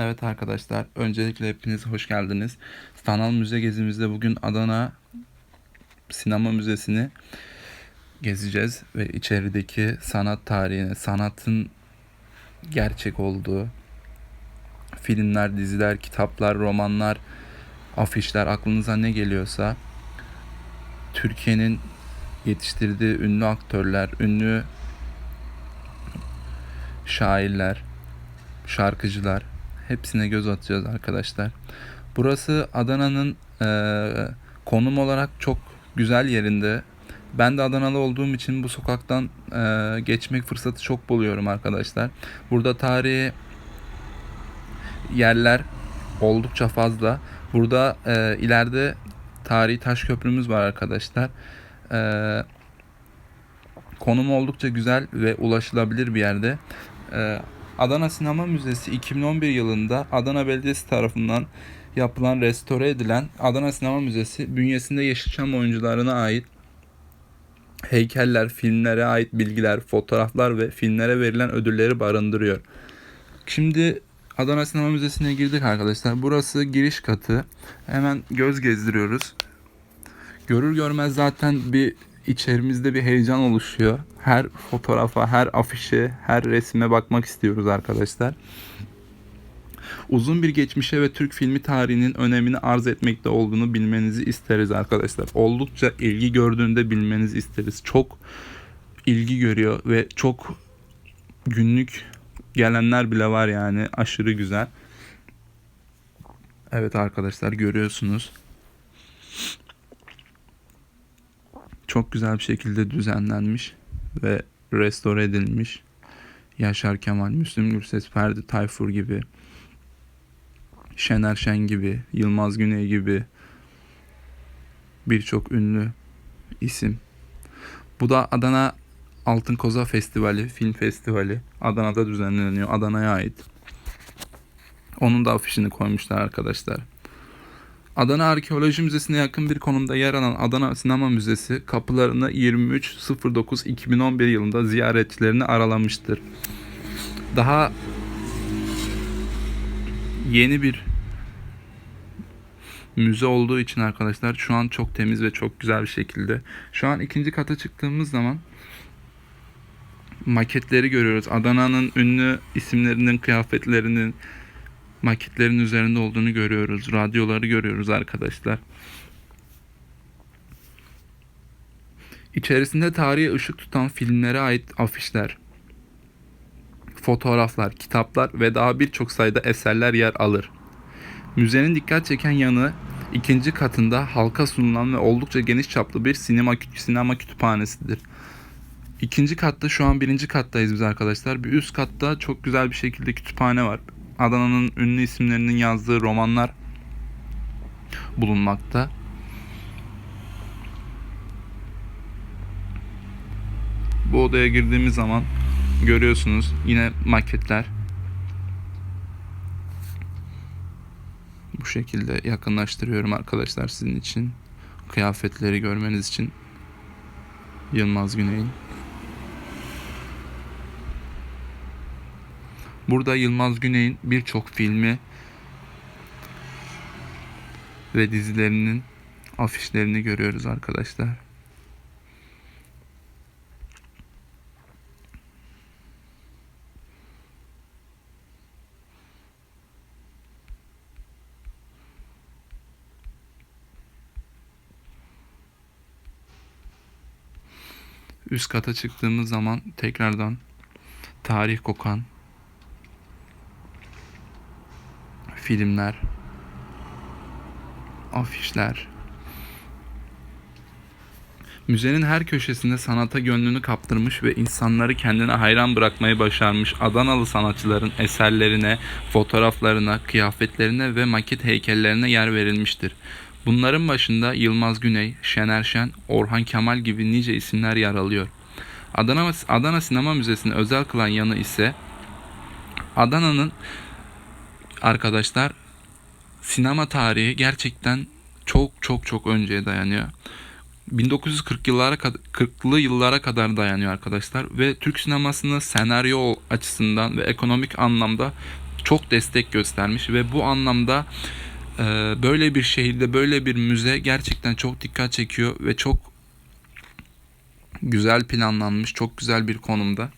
Evet arkadaşlar, öncelikle hepiniz hoş geldiniz. Sanal Müze gezimizde bugün Adana Sinema Müzesi'ni gezeceğiz ve içerideki sanat tarihine, sanatın gerçek olduğu filmler, diziler, kitaplar, romanlar, afişler aklınıza ne geliyorsa Türkiye'nin yetiştirdiği ünlü aktörler, ünlü şairler, şarkıcılar hepsine göz atacağız arkadaşlar. Burası Adana'nın eee, konum olarak çok güzel yerinde. Ben de Adanalı olduğum için bu sokaktan eee, geçmek fırsatı çok buluyorum arkadaşlar. Burada tarihi yerler oldukça fazla. Burada eee, ileride tarihi taş köprümüz var arkadaşlar. Eee konum oldukça güzel ve ulaşılabilir bir yerde. Ee, Adana Sinema Müzesi 2011 yılında Adana Belediyesi tarafından yapılan, restore edilen Adana Sinema Müzesi bünyesinde Yeşilçam oyuncularına ait heykeller, filmlere ait bilgiler, fotoğraflar ve filmlere verilen ödülleri barındırıyor. Şimdi Adana Sinema Müzesi'ne girdik arkadaşlar. Burası giriş katı. Hemen göz gezdiriyoruz. Görür görmez zaten bir içerimizde bir heyecan oluşuyor. Her fotoğrafa, her afişe, her resme bakmak istiyoruz arkadaşlar. Uzun bir geçmişe ve Türk filmi tarihinin önemini arz etmekte olduğunu bilmenizi isteriz arkadaşlar. Oldukça ilgi gördüğünde bilmenizi isteriz. Çok ilgi görüyor ve çok günlük gelenler bile var yani aşırı güzel. Evet arkadaşlar görüyorsunuz. Çok güzel bir şekilde düzenlenmiş ve restore edilmiş. Yaşar Kemal, Müslüm Gürses, Ferdi Tayfur gibi, Şener Şen gibi, Yılmaz Güney gibi birçok ünlü isim. Bu da Adana Altın Koza Festivali, film festivali. Adana'da düzenleniyor. Adana'ya ait. Onun da afişini koymuşlar arkadaşlar. Adana Arkeoloji Müzesi'ne yakın bir konumda yer alan Adana Sinema Müzesi kapılarını 23.09.2011 yılında ziyaretçilerini aralamıştır. Daha yeni bir müze olduğu için arkadaşlar şu an çok temiz ve çok güzel bir şekilde. Şu an ikinci kata çıktığımız zaman maketleri görüyoruz. Adana'nın ünlü isimlerinin kıyafetlerinin maketlerin üzerinde olduğunu görüyoruz. Radyoları görüyoruz arkadaşlar. İçerisinde tarihe ışık tutan filmlere ait afişler, fotoğraflar, kitaplar ve daha birçok sayıda eserler yer alır. Müzenin dikkat çeken yanı ikinci katında halka sunulan ve oldukça geniş çaplı bir sinema, sinema kütüphanesidir. İkinci katta şu an birinci kattayız biz arkadaşlar. Bir üst katta çok güzel bir şekilde kütüphane var. Adana'nın ünlü isimlerinin yazdığı romanlar bulunmakta. Bu odaya girdiğimiz zaman görüyorsunuz yine maketler. Bu şekilde yakınlaştırıyorum arkadaşlar sizin için. Kıyafetleri görmeniz için. Yılmaz Güney'in. Burada Yılmaz Güney'in birçok filmi ve dizilerinin afişlerini görüyoruz arkadaşlar. Üst kata çıktığımız zaman tekrardan tarih kokan filmler, afişler. Müzenin her köşesinde sanata gönlünü kaptırmış ve insanları kendine hayran bırakmayı başarmış Adanalı sanatçıların eserlerine, fotoğraflarına, kıyafetlerine ve maket heykellerine yer verilmiştir. Bunların başında Yılmaz Güney, Şener Şen, Orhan Kemal gibi nice isimler yer alıyor. Adana, Adana Sinema Müzesi'ni özel kılan yanı ise Adana'nın arkadaşlar sinema tarihi gerçekten çok çok çok önceye dayanıyor. 1940 yıllara 40'lı yıllara kadar dayanıyor arkadaşlar ve Türk sinemasını senaryo açısından ve ekonomik anlamda çok destek göstermiş ve bu anlamda e, böyle bir şehirde böyle bir müze gerçekten çok dikkat çekiyor ve çok güzel planlanmış, çok güzel bir konumda.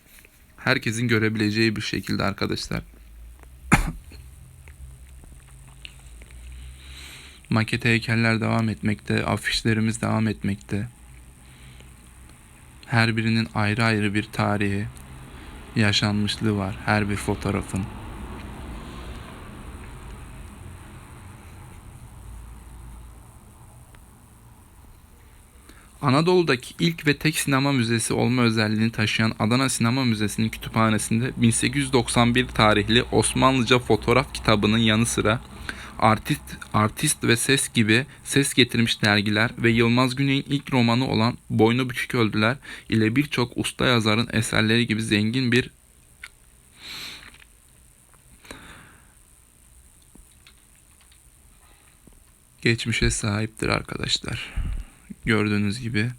Herkesin görebileceği bir şekilde arkadaşlar. Maket heykeller devam etmekte, afişlerimiz devam etmekte. Her birinin ayrı ayrı bir tarihi, yaşanmışlığı var her bir fotoğrafın. Anadolu'daki ilk ve tek sinema müzesi olma özelliğini taşıyan Adana Sinema Müzesi'nin kütüphanesinde 1891 tarihli Osmanlıca fotoğraf kitabının yanı sıra Artist, Artist ve Ses gibi ses getirmiş dergiler ve Yılmaz Güney'in ilk romanı olan Boynu Bükük Öldüler ile birçok usta yazarın eserleri gibi zengin bir geçmişe sahiptir arkadaşlar. Gördüğünüz gibi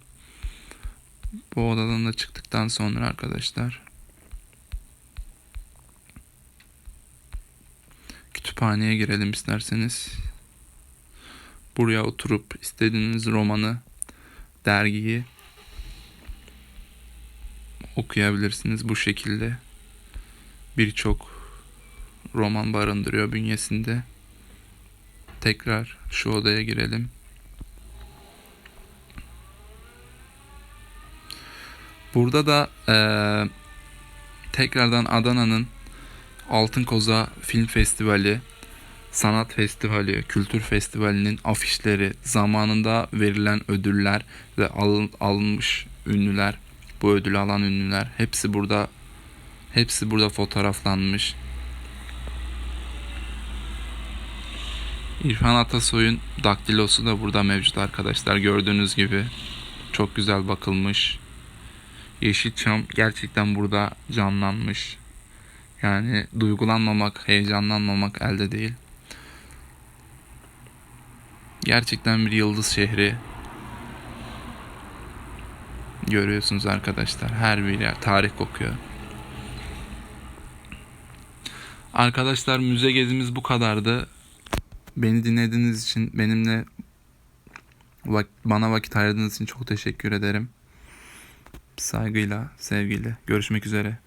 bu odadan da çıktıktan sonra arkadaşlar kütüphaneye girelim isterseniz. Buraya oturup istediğiniz romanı, dergiyi okuyabilirsiniz bu şekilde. Birçok roman barındırıyor bünyesinde. Tekrar şu odaya girelim. Burada da eee, tekrardan Adana'nın Altın Koza Film Festivali, Sanat Festivali, Kültür Festivali'nin afişleri, zamanında verilen ödüller ve alın, alınmış ünlüler, bu ödülü alan ünlüler hepsi burada hepsi burada fotoğraflanmış. İrfan Atasoy'un daktilosu da burada mevcut arkadaşlar. Gördüğünüz gibi çok güzel bakılmış. Yeşilçam gerçekten burada canlanmış. Yani duygulanmamak, heyecanlanmamak elde değil. Gerçekten bir yıldız şehri. Görüyorsunuz arkadaşlar. Her bir yer tarih kokuyor. Arkadaşlar müze gezimiz bu kadardı. Beni dinlediğiniz için, benimle bana vakit ayırdığınız için çok teşekkür ederim. Saygıyla, sevgiyle. Görüşmek üzere.